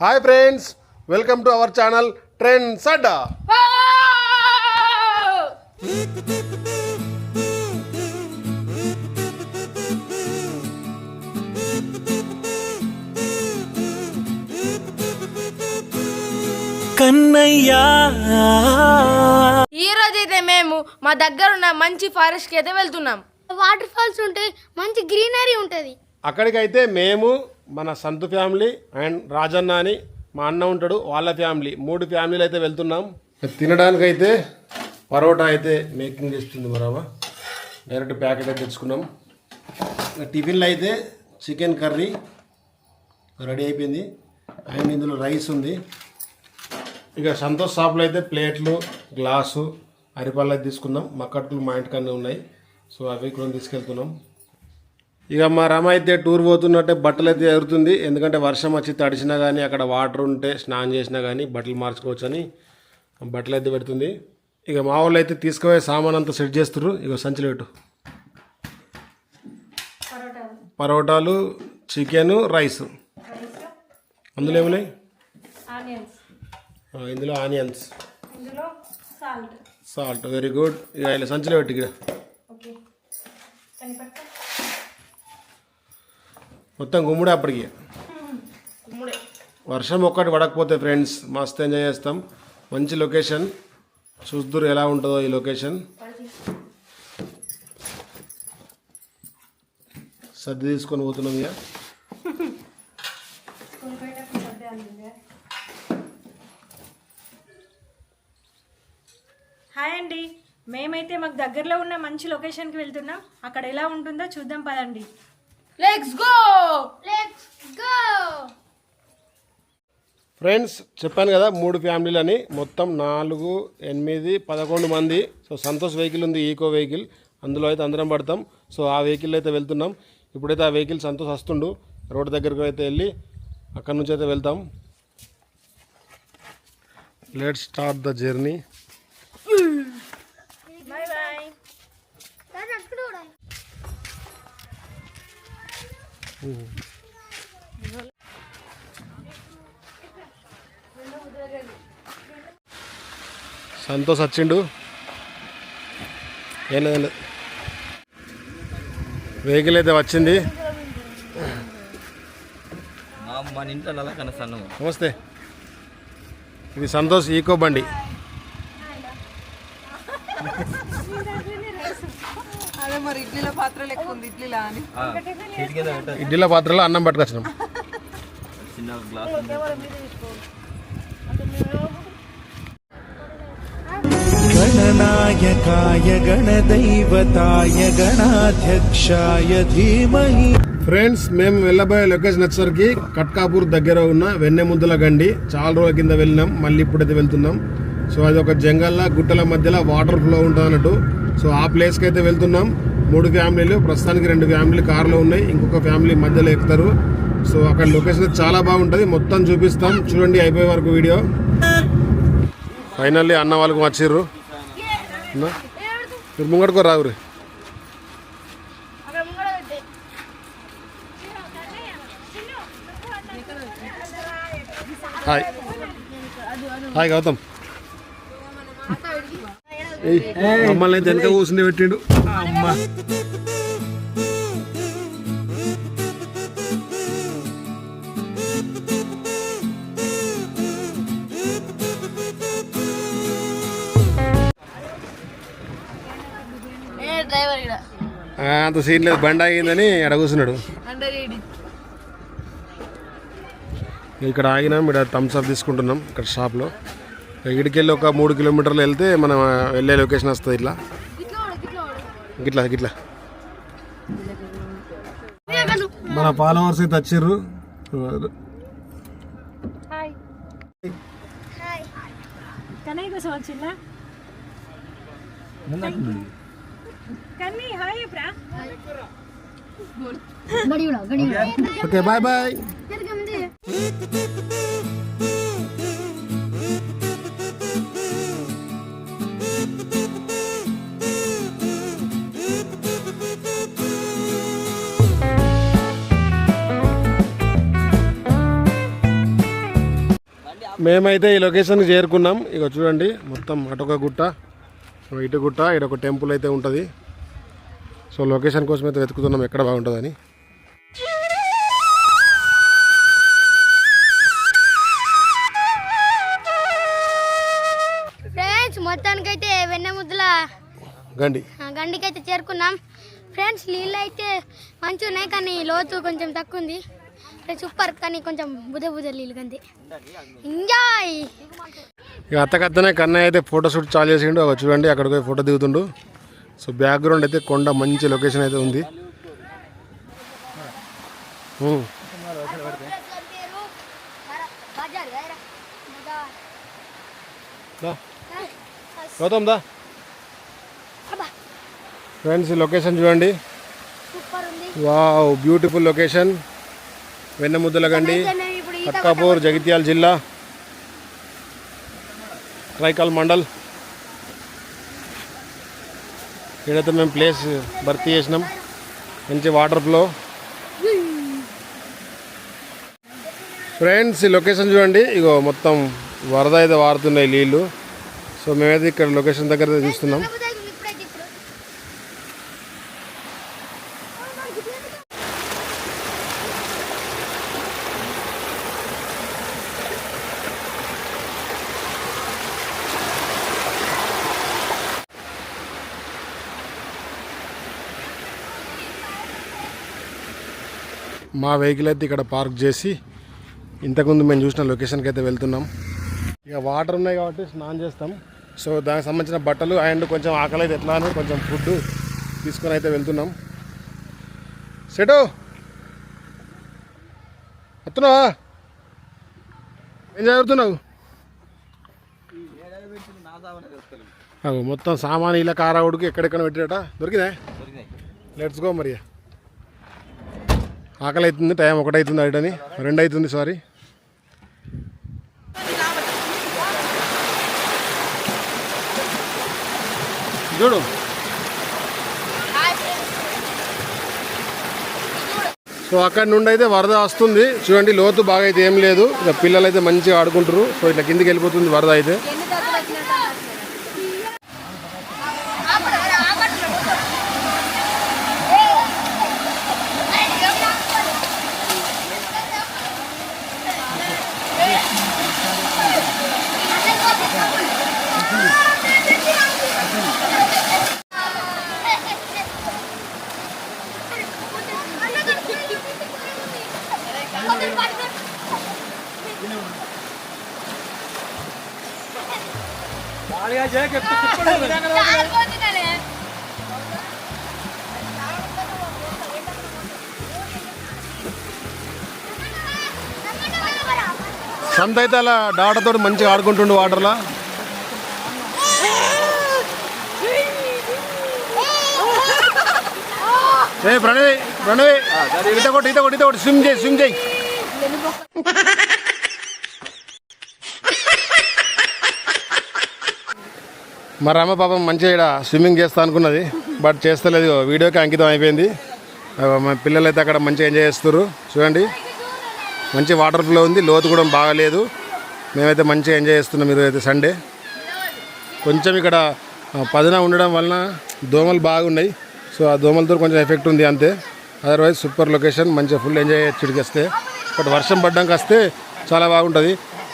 Hi friends welcome to our channel trend సడ్డా Kannayya. ఈ రోజు అయితే మేము మా దగ్గర ఉన్న మంచి ఫారెస్ట్కి అయితే వెళ్తున్నాం. వాటర్ ఫాల్స్ ఉంటాయి మంచి గ్రీనరీ ఉంటుంది. అక్కడికైతే మేము మన సంతు ఫ్యామిలీ అండ్ రాజన్న అని మా అన్న ఉంటాడు వాళ్ళ ఫ్యామిలీ. మూడు ఫ్యామిలీలు అయితే వెళ్తున్నాం. తినడానికైతే పరోటా అయితే మేకింగ్ చేస్తుంది మరవ డైరెక్ట్ ప్యాకెట్ అయితే తెచ్చుకున్నాం. టిఫిన్లో అయితే చికెన్ కర్రీ రెడీ అయిపోయింది. అండ్ ఇందులో రైస్ ఉంది. ఇక సంతోష్ షాప్లో అయితే ప్లేట్లు గ్లాసు అరిపళ్ళు అయితే తీసుకున్నాం. మక్కట్లు మా ఇంటికన్నా ఉన్నాయి. సో అవి కూడా తీసుకెళ్తున్నాం. ఇక మా రమ అయితే టూర్ పోతున్నట్టే బట్టలు అయితే ఎగురుతుంది ఎందుకంటే వర్షం వచ్చి తడిచినా కానీ అక్కడ వాటర్ ఉంటే స్నానం చేసినా కానీ బట్టలు మార్చుకోవచ్చు అని బట్టలు అయితే పెడుతుంది. ఇక మా వాళ్ళు అయితే తీసుకుపోయే సామాన్ అంతా సెట్ చేస్తారు ఇక సంచులు పెట్టు. పరోటాలు చికెను రైస్. అందులో ఏమున్నాయి? ఇందులో ఆనియన్స్. సాల్ట్. Very good. ఇక ఇలా సంచులో పెట్టి ఇక్కడ. మొత్తం గుమ్ముడే అప్పటికి. వర్షం ఒక్కటి పడకపోతే ఫ్రెండ్స్ మస్తు ఎంజాయ్ చేస్తాం. మంచి లొకేషన్. చూస్తురు ఎలా ఉంటుందో ఈ లొకేషన్. సర్ది తీసుకొని పోతున్నాం ఇక. హాయ్ అండి. మేమైతే మాకు దగ్గరలో ఉన్న మంచి లొకేషన్కి వెళ్తున్నాం. అక్కడ ఎలా ఉంటుందో చూద్దాం పదండి. Let's go let's go friends చెప్పాను కదా మూడు ఫ్యామిలీలు అని మొత్తం నాలుగు ఎనిమిది పదకొండు మంది. సో సంతోష్ వెహికల్ ఉంది ఈకో వెహికల్. అందులో అయితే అందరం పడతాం. సో ఆ వెహికల్ అయితే వెళ్తున్నాం. ఇప్పుడైతే ఆ వెహికల్ సంతోష్ వస్తుండు. రోడ్ దగ్గరకు అయితే వెళ్ళి అక్కడ నుంచి అయితే వెళ్తాం. Let start the journey bye bye అక్కడ కూడా సంతోష్ వచ్చిండు. ఏం లేదు వెహికల్ అయితే వచ్చింది. మా మన ఇంట్లో నమస్తే. ఇది సంతోష్ ఈకో బండి అదే మరి ఇడ్లీలో పాత్ర లెక్క ఉంది ఇడ్లీలా పాత్రలో అన్నం పట్టుకొచ్చినాం. చిన్న గ్లాస్ ఉంది. గణనాయకాయ గణదైవతాయ గణాధ్యక్షాయ ధీమహి ఫ్రెండ్స్ మేము వెళ్ళబోయే లొకేషన్ వచ్చేసరికి కట్కాపూర్ దగ్గర ఉన్న వెన్నెముద్దల గండి. చాలా రోజుల కింద వెళ్ళినాం మళ్ళీ ఇప్పుడైతే వెళ్తున్నాం. సో అది ఒక జంగల్లా గుట్టల మధ్యలో వాటర్ ఫ్లో ఉంటుంది అన్నట్టు సో ఆ ప్లేస్కి అయితే వెళ్తున్నాం. మూడు ఫ్యామిలీలు ప్రస్తుతానికి రెండు ఫ్యామిలీ కార్లో ఉన్నాయి. ఇంకొక ఫ్యామిలీ మధ్యలో ఎక్కుతారు. సో అక్కడ లొకేషన్ చాలా బాగుంటుంది. మొత్తం చూపిస్తాం. చూడండి అయిపోయే వరకు వీడియో. ఫైనల్లీ అన్న వాళ్ళకు వచ్చిర్రు. మీరు ముంగడుకో రావురు హాయ్ హాయ్ గౌతమ్ మమ్మల్ని వెనక కూర్చుని పెట్టిండు. అమ్మ. అంత సీన్ లేదు. బండి ఆగిందని ఎడ కూర్చున్నాడు. ఇక్కడ ఆగినాం. ఇక్కడ థమ్స్ అప్ తీసుకుంటున్నాం. ఇక్కడ షాప్లో ఇక్కడికి వెళ్ళి ఒక మూడు కిలోమీటర్లు వెళ్తే మనం వెళ్ళే లొకేషన్ వస్తుంది ఇట్లా. గిట్లా గిట్లా మన ఫాలోవర్స్ అయితే వచ్చిర్రు. కన్నయ్య కోసం వచ్చిందా? కన్నీ హాయ్ ప్రా ఓకే బాయ్ బాయ్ మేమైతే ఈ లొకేషన్కి చేరుకున్నాం. ఇక చూడండి మొత్తం అటొక గుట్ట ఇటు గుట్ట ఇటు ఒక టెంపుల్ అయితే ఉంటుంది. సో లొకేషన్ కోసం అయితే వెతుకుతున్నాం ఎక్కడ బాగుంటుందని. ఫ్రెండ్స్ మొత్తానికైతే వెన్నెముద్దల గండి. ఆ, గండికైతే చేరుకున్నాం. ఫ్రెండ్స్ నీళ్ళు అయితే మంచిగా ఉన్నాయి కానీ లోతు కొంచెం తక్కువ ఉంది సూపర్ కానీ కొంచెం బుధ బుధ నీళ్ళు ఎంజాయ్ ఇక అత్తకత్తనే కన్నయ్య అయితే ఫోటో షూట్ చాలు చేసిండు. అగో చూడండి అక్కడికి పోయి ఫోటో దిగుతుండు. సో బ్యాక్గ్రౌండ్ అయితే కొండ మంచి లొకేషన్ అయితే ఉంది. గౌతమ్ దా. ఫ్రెండ్స్ ఈ లొకేషన్ చూడండి. సూపర్ ఉంది. Wow beautiful location Vennamuddalagandi Gandi Jagtial జిల్లా రైకాల్ మండల్. ఇక్కడైతే మేము ప్లేస్ భర్తీ చేసినాం మంచి వాటర్ ఫ్లో. ఫ్రెండ్స్ ఈ లొకేషన్ చూడండి. ఇగో మొత్తం వరద అయితే వారుతున్నాయి నీళ్ళు సో మేమైతే ఇక్కడ లొకేషన్ దగ్గర చూస్తున్నాం బుధ బుధ ఇప్పుడైతే ఇప్పుడు మా వెహికల్ అయితే ఇక్కడ పార్క్ చేసి ఇంతకుముందు మేము చూసిన లొకేషన్కి అయితే వెళ్తున్నాం. ఇక వాటర్ ఉన్నాయి కాబట్టి స్నానం చేస్తాం. సో దానికి సంబంధించిన బట్టలు అండ్ కొంచెం ఆకలి అయితే ఎట్లా అని కొంచెం ఫుడ్ తీసుకొని అయితే వెళ్తున్నాం. సెటు! వస్తున్నావా? ఏం చదువుతున్నావు? మొత్తం సామాన్ ఇలా కారావుడికి ఎక్కడెక్కడ పెట్టాట దొరికిందా లెట్స్ గో మరి ఆకలి అవుతుంది టైం ఒకటి అవుతుంది రెండు అవుతుంది సారీ చూడు. సో అక్కడ నుండి అయితే వరద వస్తుంది. చూడండి లోతు బాగా అయితే ఏం లేదు. ఇక పిల్లలు అయితే మంచిగా ఆడుకుంటారు సో ఇట్లా కిందికి వెళ్ళిపోతుంది వరద అయితే. సంత అయితే అలా డాటతో మంచిగా ఆడుకుంటుండు వాటర్లో? ఏ ప్రణవి ప్రణవి ఈత కొట్టి ఈత కొట్టి ఈత కొట్టి. స్విమ్ చేయి స్విమ్ చేయి. మా రామ పాపం మంచిగా ఇక్కడ స్విమ్మింగ్ చేస్తా అనుకున్నది బట్ చేస్తలేదు వీడియోకి అంకితం అయిపోయింది. మా పిల్లలు అయితే అక్కడ మంచిగా ఎంజాయ్ చేస్తారు చూడండి. మంచి వాటర్ ఫ్లో ఉంది లోతు కూడా బాగాలేదు. మేమైతే మంచిగా ఎంజాయ్ చేస్తున్నాం మీరు అయితే సండే. కొంచెం ఇక్కడ ఆ, పదున ఉండడం వలన దోమలు బాగున్నాయి. సో ఆ దోమలతో కొంచెం ఎఫెక్ట్ ఉంది అంతే. Otherwise super location. మంచిగా ఫుల్ ఎంజాయ్ చేయొచ్చు వస్తే. బట్ వర్షం పడ్డానికి వస్తే చాలా బాగుంటుంది.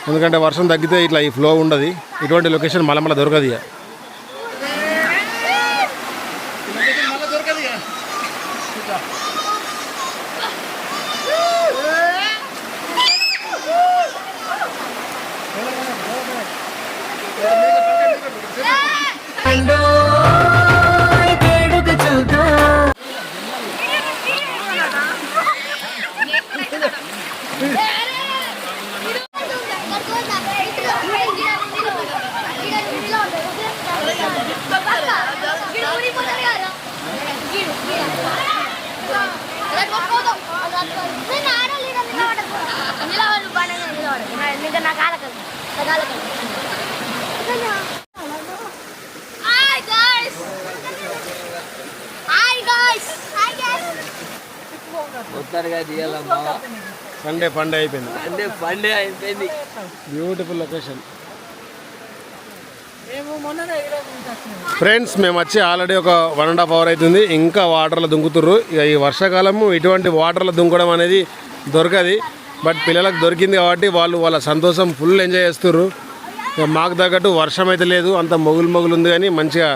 ఎందుకంటే వర్షం తగ్గితే ఇట్లా ఈ ఫ్లో ఉండదు. ఇటువంటి లొకేషన్ మళ్ళీ మళ్ళీ దొరకదు ఇక Hi guys! Hi guys! Hi guys! వస్తారుగా తీయాల మామ సండే పండే అయిపోయింది. అంటే పండే అయిపోయింది. బ్యూటిఫుల్ లొకేషన్ ఫ్రెండ్స్ మేము వచ్చి ఆల్రెడీ ఒక వన్ అండ్ హాఫ్ అవర్ అవుతుంది. ఇంకా వాటర్లో దుంకుతుర్రు. ఇక ఈ వర్షాకాలము ఇటువంటి వాటర్లో దుంకడం అనేది దొరకది. బట్ పిల్లలకు దొరికింది కాబట్టి వాళ్ళు వాళ్ళ సంతోషం ఫుల్ ఎంజాయ్ చేస్తుర్రు. ఇక మాకు తగ్గట్టు వర్షం అయితే లేదు అంత మొగులు మొగులు ఉంది కానీ మంచిగా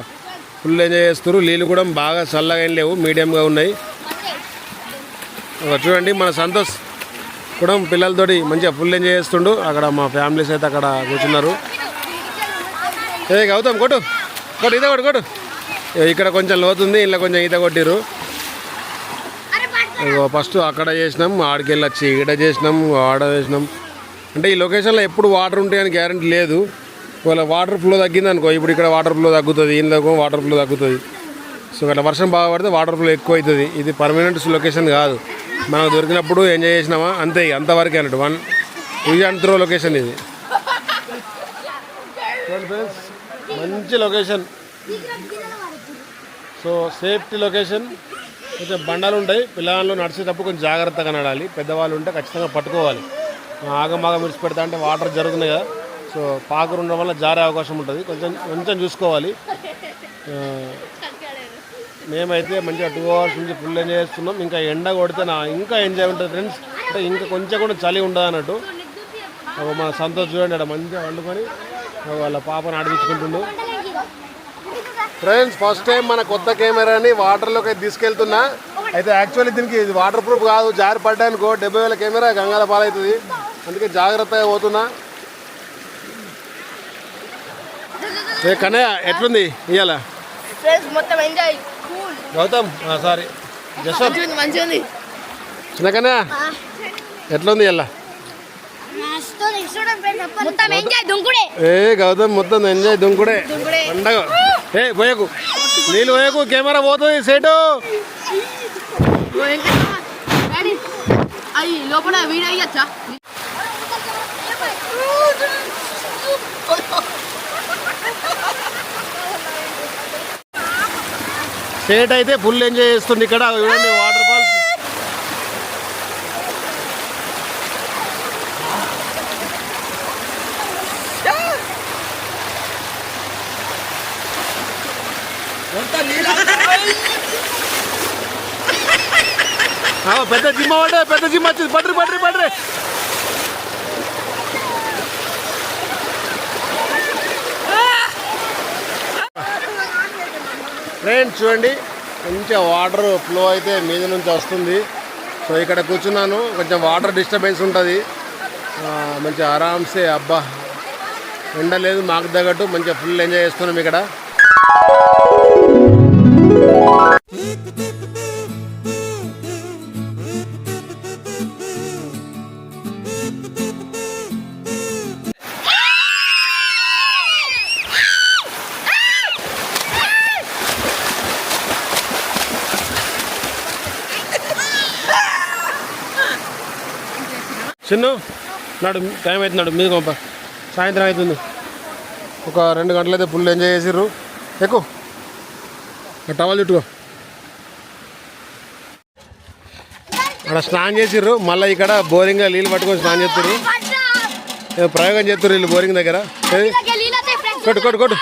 ఫుల్ ఎంజాయ్ చేస్తుర్రు. నీళ్ళు కూడా బాగా చల్లగా ఏం లేవు మీడియంగా ఉన్నాయి. చూడండి మన సంతోష్ కూడా పిల్లలతోటి మంచిగా ఫుల్ ఎంజాయ్ చేస్తుండు. అక్కడ మా ఫ్యామిలీస్ అయితే అక్కడ కూర్చున్నారు. ఏ గౌతమ్ కొట్టు. కొట్టు ఈత కొట్టు కొట్టు. ఇక్కడ కొంచెం లోతుంది ఇలా కొంచెం ఈత కొట్టిరు ఫస్ట్ అక్కడ చేసినాం ఆడికి వెళ్ళి వచ్చి ఈడ చేసినాం ఆడ చేసినాం. అంటే ఈ లొకేషన్లో ఎప్పుడు వాటర్ ఉంటాయని గ్యారంటీ లేదు. ఒకవేళ వాటర్ ఫ్లో తగ్గింది అనుకో ఇప్పుడు ఇక్కడ వాటర్ ఫ్లో తగ్గుతుంది ఇందులో వాటర్ ఫ్లో తగ్గుతుంది. సో అట్లా వర్షం బాగా పడితే వాటర్ ఫ్లో ఎక్కువ అవుతుంది ఇది పర్మనెంట్ లొకేషన్ కాదు. మనకు దొరికినప్పుడు ఎంజాయ్ చేసినామా? అంతే అంతవరకే అన్నట్టు. One use and throw location ఇది. ఫ్రెండ్స్ మంచి లొకేషన్. So safety location. కొంచెం బండలు ఉంటాయి. పిల్లలు నడిచేటప్పుడు కొంచెం జాగ్రత్తగా నడాలి. పెద్దవాళ్ళు ఉంటే ఖచ్చితంగా పట్టుకోవాలి. ఆగమాగ మిడిచి పెడతా అంటే వాటర్ జరుగుతున్నాయి కదా. సో పాకురు ఉండడం వల్ల జారే అవకాశం ఉంటుంది. కొంచెం కొంచెం చూసుకోవాలి. మేమైతే మంచిగా టూ అవర్స్ నుంచి ఫుల్ ఎంజాయ్ చేస్తున్నాం. ఇంకా ఎండ కొడితే నా ఇంకా ఎంజాయ్ ఉంటుంది ఫ్రెండ్స్. అంటే ఇంకా కొంచెం కూడా చలి ఉండదు అన్నట్టు మన సంతోష్ చూడండి అక్కడ మంచిగా వండుకొని వాళ్ళ పాపను ఆడిపించుకుంటుండు. ఫ్రెండ్స్ ఫస్ట్ టైం మన కొత్త కెమెరాని వాటర్లోకి తీసుకెళ్తున్నా. అయితే యాక్చువల్లీ దీనికి ఇది వాటర్ ప్రూఫ్ కాదు. జారి పడ్డానుకో డెబ్బై వేల కెమెరా గంగాల పాలవుతుంది. అందుకే జాగ్రత్తగా పోతున్నా. ఏ కన్నయ్య ఎట్లుంది ఇవాళ గౌతమ్ సారీ ఉంది చిన్న కన్నయ్య ఎట్లుంది ఇవాళ ఏ గౌతమ్ మొత్తం ఎంజాయ్ దుంకుడే. దుంకుడే. పండగ. ఏ పోయకు. నీళ్ళు పోయకు కెమెరా పోతుంది సేటు. లోపల వీడియో అయ్యచ్చా? సేట్ అయితే ఫుల్ ఎంజాయ్ చేస్తుంది ఇక్కడ. చూడండి వాటర్ ఫాల్స్ ఆ, పెద్ద జిమ్మ అంటే పెద్ద జిమ్మ వచ్చింది. పడ్రి పడ్రి పడ్రి ఫ్రెండ్స్ చూడండి కొంచెం వాటర్ ఫ్లో అయితే మీద నుంచి వస్తుంది. సో ఇక్కడ కూర్చున్నాను. కొంచెం వాటర్ డిస్టర్బెన్స్ ఉంటుంది. మంచి ఆరామ్సే అబ్బా. ఎండ లేదు మాకు తగ్గట్టు మంచిగా ఫుల్ ఎంజాయ్ చేస్తున్నాం ఇక్కడ. చిన్ను నాడు టైం అవుతున్నాడు మీద పంప. సాయంత్రం అవుతుంది ఒక రెండు గంటలైతే ఫుల్ ఎంజాయ్ చేసిర్రు. ఎక్కువ టవల్ చుట్టుకో. అక్కడ స్నానం చేసిర్రు. మళ్ళీ ఇక్కడ బోరింగ్గా నీళ్ళు పట్టుకొని స్నానం చేస్తారు ప్రయోగం చేస్తారు వీళ్ళు బోరింగ్ దగ్గర? కొట్టు, కొట్టు, కొట్టు.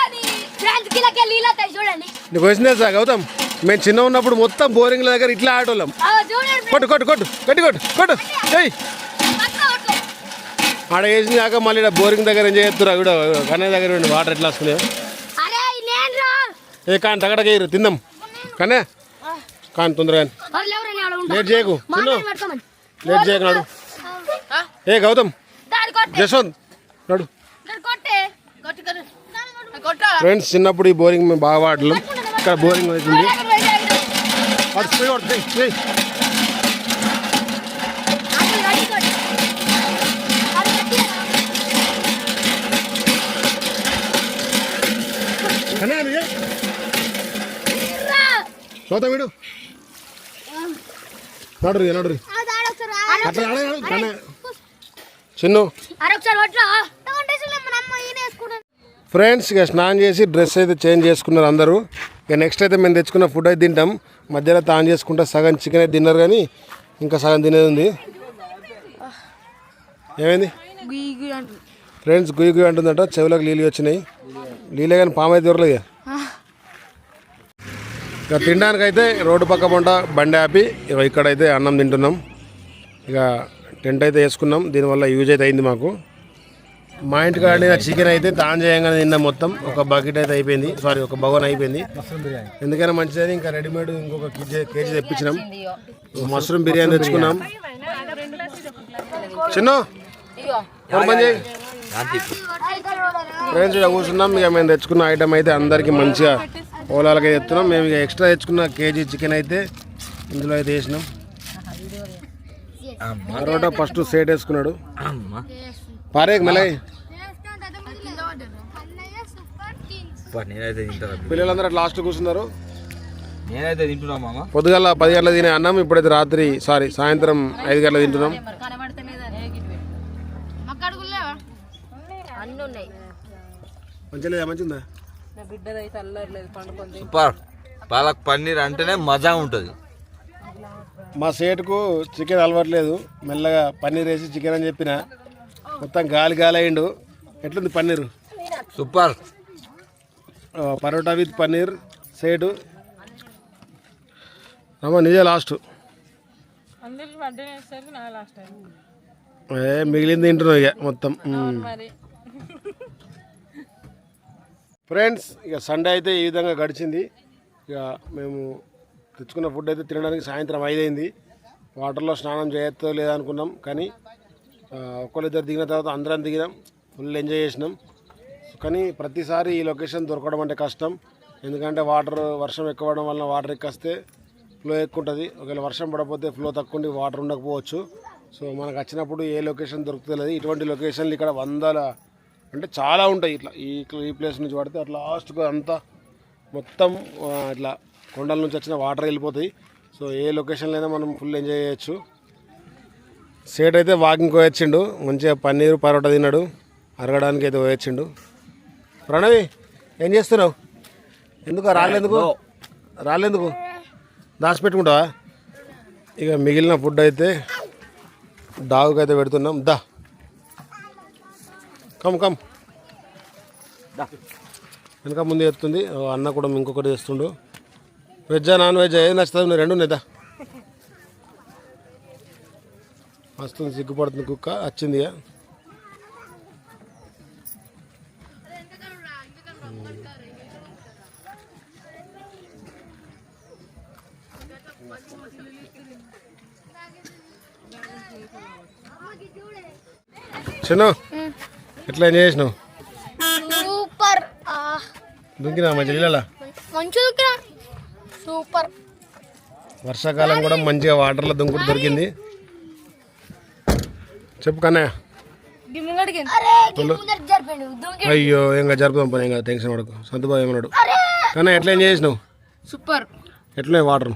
నీకు వచ్చిందే సార్ గౌతమ్? మేము చిన్న ఉన్నప్పుడు మొత్తం బోరింగ్ల దగ్గర ఇట్లా ఆటోళ్ళం ఆ, చూడండి. కొట్టు కొట్టు కొట్టు. గట్టి కొట్టు కొట్టు. ఏయ్. ఆడ వేసింది కాక మళ్ళీ ఈడ బోరింగ్ దగ్గర ఏం చేస్తున్నారు కూడా కన్నయ్య దగ్గర ఉండి వాటర్ ఎట్లా వస్తున్నాయో. అరే నేను రా ఏ కాని తగడకేయరు తిందాం. కన్నయ్య? కాని తొందరగా. లేట్ చేయకు. లేట్ చేయకు నాడు. ఏ గౌతమ్. జస్వంత్ నడు. దాని కొట్టే. కొట్టు కొట్టు. కొట్టా. ఫ్రెండ్స్ చిన్నప్పుడు ఈ బోరింగ్ మేము బాగా వాడలేం. ఇక్కడ బోరింగ్ అవుతుంది. చూద్దాం వీడు. నడు రీ నడు రీ అట్లా ఆడ చిన్ను. ఫ్రెండ్స్ ఇక స్నానం చేసి డ్రెస్ అయితే చేంజ్ చేసుకున్నారు అందరూ. ఇక నెక్స్ట్ అయితే మేము తెచ్చుకున్న ఫుడ్ అయితే తింటాం. మధ్యలో తాను చేసుకుంటే సగం చికెన్ అయితే తిన్నారు కానీ ఇంకా సగం తినేది ఉంది. ఏమైంది? ఫ్రెండ్స్ గుయ్యి గుయ్యి అంటుందంట. చెవులకు నీళ్ళు వచ్చినాయి. నీళ్ళే కానీ పాము అయితే దొరలేదు ఇక. ఇక తినడానికి అయితే రోడ్డు పక్క పంట బండి ఆపి ఇక ఇక్కడైతే అన్నం తింటున్నాం. ఇక టెంట్ అయితే వేసుకున్నాం. దీనివల్ల యూజ్ అయితే అయింది మాకు. మా ఇంటికి ఆడిన చికెన్ అయితే తాన్ చేయంగానే తిన్నాం మొత్తం. ఒక బకెట్ అయితే అయిపోయింది. సారీ ఒక బగోన్ అయిపోయింది. ఎందుకైనా మంచిదని ఇంకా రెడీమేడ్ ఇంకొక కేజీ కేజీ తెప్పించినాం. మష్రూమ్ బిర్యానీ తెచ్చుకున్నాం. చిన్న ఫ్రెండ్స్ కూర్చున్నాం. ఇక మేము తెచ్చుకున్న ఐటమ్ అయితే అందరికి మంచిగా ఓలాలకి తెస్తున్నాం మేము ఇక ఎక్స్ట్రా తెచ్చుకున్న కేజీ చికెన్ అయితే ఇందులో అయితే వేసినాం. పరోటా ఫస్ట్ సేట్ వేసుకున్నాడు. అమ్మా. పారేక్ తింటా పిల్లలందరూ అట్లా లాస్ట్ కూర్చున్నారు. నేనైతే తింటున్నా మామ. పొద్దుగల పది గంటల తినే అన్నం ఇప్పుడైతే రాత్రి సారీ సాయంత్రం ఐదు గంటల తింటున్నాం. మక్కడుగులేవా అన్నీ ఉన్నాయి మంచిగా లేదా? మంచిగా నా బిడ్డదైతే అల్లర్లేదు పండుకుంది సూపర్. పాలక్ పన్నీర్ అంటేనే మజా ఉంటుంది. మా సేటుకు చికెన్ అలవాట్లేదు. మెల్లగా పన్నీర్ వేసి చికెన్ అని చెప్పిన. మొత్తం గాలి గాలి అయిండు ఎట్లుంది పన్నీరు? సూపర్. పరోటా విత్ పన్నీర్ సేటు. రమ్మ నిజే లాస్ట్. ఏ మిగిలింది తింటున్నావు ఇక మొత్తం. ఫ్రెండ్స్ ఇక సండే అయితే ఈ విధంగా గడిచింది. ఇక మేము తెచ్చుకున్న ఫుడ్ అయితే తినడానికి సాయంత్రం ఐదైంది. వాటర్లో స్నానం చేయొద్దో లేదా అనుకున్నాం కానీ ఆ, ఒక్కరిద్దరు దిగిన తర్వాత అందరం దిగినాం ఫుల్ ఎంజాయ్ చేసినాం. కానీ ప్రతిసారి ఈ లొకేషన్ దొరకడం అంటే కష్టం. ఎందుకంటే వాటర్ వర్షం ఎక్కువ వలన వాటర్ ఎక్కిస్తే ఫ్లో ఎక్కువ ఉంటుంది ఒకవేళ వర్షం పడకపోతే ఫ్లో తక్కువ ఉండి వాటర్ ఉండకపోవచ్చు. సో మనకు వచ్చినప్పుడు ఏ లొకేషన్ దొరుకుతుంది ఇటువంటి లొకేషన్లు ఇక్కడ వందల అంటే చాలా ఉంటాయి ఇట్లా. ఈ ఈ ప్లేస్ నుంచి పడితే అట్లా లాస్ట్గా అంతా మొత్తం ఇట్లా కొండల నుంచి వచ్చిన వాటర్ వెళ్ళిపోతాయి. సో ఏ లొకేషన్లో అయినా మనం ఫుల్ ఎంజాయ్ చేయొచ్చు. సేట్ అయితే వాకింగ్ పోయొచ్చిండు. మంచిగా పన్నీరు పరోటా తిన్నాడు. అరగడానికి అయితే పోయొచ్చిండు. ప్రణవి ఏం చేస్తున్నావు? ఎందుకు రాలేందుకు? రాలేందుకు? దాచిపెట్టుకుంటావా? ఇక మిగిలిన ఫుడ్ అయితే డాగుకి అయితే పెడుతున్నాం. దా. కమ్ కమ్ వెనక ముందు ఎత్తుంది. అన్న కూడా ఇంకొకటి చేస్తుండు. వెజ్జా నాన్ వెజ్ ఏది నచ్చుతుంది? నువ్వు రెండు ఉన్నదా వస్తుంది సిగ్గుపడుతుంది కుక్క. వచ్చింది ఇక. చిన్న. ఎట్లా చేసినావు? సూపర్. దుంకినా మంచి నీళ్ళ మంచిగా సూపర్. వర్షాకాలం కూడా మంచిగా వాటర్లో దుంకుడు దొరికింది. చెప్పు కన్నయ్య. అయ్యో ఇంకా జరుపుదాం పని ఇంకా టెన్షన్ పడకు. సంతుబాబు ఏమన్నాడు? కన్నయ్య ఎట్లా ఎంజాయ్ చేసినావు? సూపర్. ఎట్లా వాటర్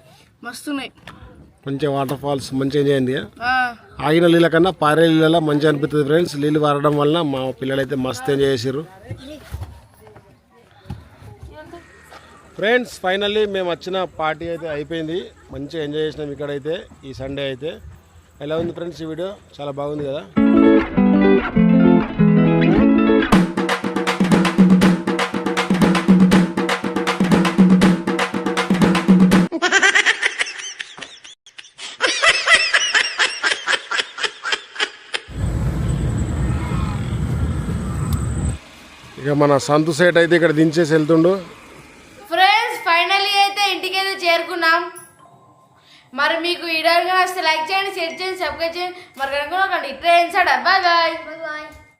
మస్తున్నాయి. మంచిగా వాటర్ ఫాల్స్ మంచిగా ఎంజాయ్ అయింది ఆగిన నీళ్ళ కన్నా పారే నీళ్ళ మంచిగా అనిపిస్తుంది ఫ్రెండ్స్ నీళ్ళు పారడం వలన మా పిల్లలు అయితే మస్తు ఎంజాయ్ చేసారు ఫ్రెండ్స్ ఫైనల్లీ మేము వచ్చిన పార్టీ అయితే అయిపోయింది. మంచిగా ఎంజాయ్ చేసినాం ఇక్కడైతే ఈ సండే అయితే. ఎలా ఉంది ఫ్రెండ్స్ ఈ వీడియో చాలా బాగుంది కదా? మన సంతు సేట్ అయితే ఇక్కడ దించేసి వెళ్తుండు. ఫ్రెండ్స్ ఫైనల్లీ అయితే ఇంటికైతే చేరుకున్నాం. మరి మీకు ఈ వీడియో నచ్చితే లైక్ చేయండి షేర్ చేయండి సబ్స్క్రైబ్ చేయండి. మరి కనుక ఇట్లా చేయండి బాయ్ బాయ్ బాయ్ బాయ్